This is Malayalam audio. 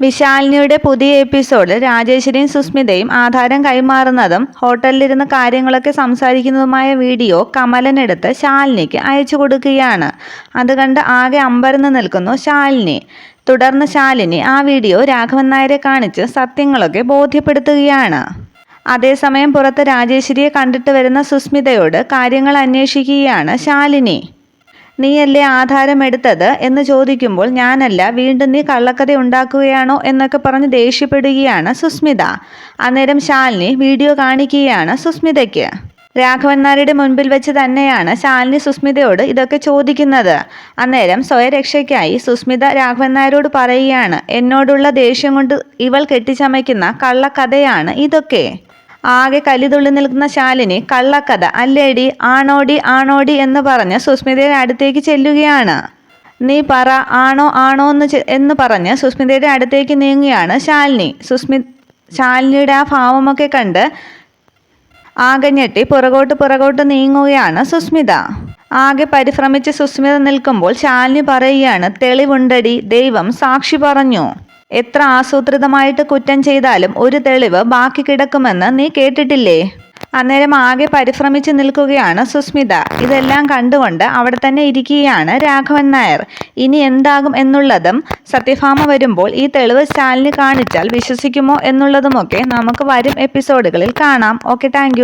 വിശാലിനിയുടെ പുതിയ എപ്പിസോഡിൽ രാജേശ്വരിയും സുസ്മിതയും ആധാരം കൈമാറുന്നതും ഹോട്ടലിലിരുന്ന് കാര്യങ്ങളൊക്കെ സംസാരിക്കുന്നതുമായ വീഡിയോ കമലനെടുത്ത് ശാലിനിക്ക് അയച്ചു കൊടുക്കുകയാണ്. അത് കണ്ട് ആകെ അമ്പരന്ന് നിൽക്കുന്നു ശാലിനി. തുടർന്ന് ശാലിനി ആ വീഡിയോ രാഘവൻ നായരെ കാണിച്ച് സത്യങ്ങളൊക്കെ ബോധ്യപ്പെടുത്തുകയാണ്. അതേസമയം പുറത്ത് രാജേശ്വരിയെ കണ്ടിട്ട് വരുന്ന സുസ്മിതയോട് കാര്യങ്ങൾ അന്വേഷിക്കുകയാണ് ശാലിനി. നീയല്ലേ ആധാരം എടുത്തത് എന്ന് ചോദിക്കുമ്പോൾ ഞാനല്ല വീണ്ടും നീ കള്ളക്കഥ ഉണ്ടാക്കുകയാണോ എന്നൊക്കെ പറഞ്ഞ് ദേഷ്യപ്പെടുകയാണ് സുസ്മിത. അന്നേരം ശാലിനി വീഡിയോ കാണിക്കുകയാണ് സുസ്മിതയ്ക്ക്. രാഘവൻ നായരുടെ മുൻപിൽ വെച്ച് തന്നെയാണ് ശാലിനി സുസ്മിതയോട് ഇതൊക്കെ ചോദിക്കുന്നത്. അന്നേരം സ്വയരക്ഷയ്ക്കായി സുസ്മിത രാഘവൻ നായരോട് പറയുകയാണ് എന്നോടുള്ള ദേഷ്യം കൊണ്ട് ഇവൾ കെട്ടിച്ചമയ്ക്കുന്ന കള്ളക്കഥയാണ് ഇതൊക്കെ. ആകെ കലിതുള്ളി നിൽക്കുന്ന ശാലിനി കള്ളക്കഥ അല്ലേടി ആണോടി ആണോടി എന്ന് പറഞ്ഞ് സുസ്മിതയുടെ അടുത്തേക്ക് ചെല്ലുകയാണ്. നീ പറ ആണോ ആണോ എന്ന് എന്ന് പറഞ്ഞ് സുസ്മിതയുടെ അടുത്തേക്ക് നീങ്ങുകയാണ് ശാലിനി. സുസ്മി ശാലിനിയുടെ ആ ഭാവമൊക്കെ കണ്ട് ആകെ ഞെട്ടി പുറകോട്ട് പുറകോട്ട് നീങ്ങുകയാണ് സുസ്മിത. ആകെ പരിഭ്രമിച്ച് സുസ്മിത നിൽക്കുമ്പോൾ ശാലിനി പറയുകയാണ് തെളിവുണ്ടടി ദൈവം സാക്ഷി പറഞ്ഞു. എത്ര ആസൂത്രിതമായിട്ട് കുറ്റം ചെയ്താലും ഒരു തെളിവ് ബാക്കി കിടക്കുമെന്ന് നീ കേട്ടിട്ടില്ലേ? അന്നേരം ആകെ പരിശ്രമിച്ച് നിൽക്കുകയാണ് സുസ്മിത. ഇതെല്ലാം കണ്ടുകൊണ്ട് അവിടെ തന്നെ ഇരിക്കുകയാണ് രാഘവൻ നായർ. ഇനി എന്താകും എന്നുള്ളതും സത്യഭാമ വരുമ്പോൾ ഈ തെളിവ് സ്റ്റാലിന് കാണിച്ചാൽ വിശ്വസിക്കുമോ എന്നുള്ളതുമൊക്കെ നമുക്ക് വരും എപ്പിസോഡുകളിൽ കാണാം. Okay thank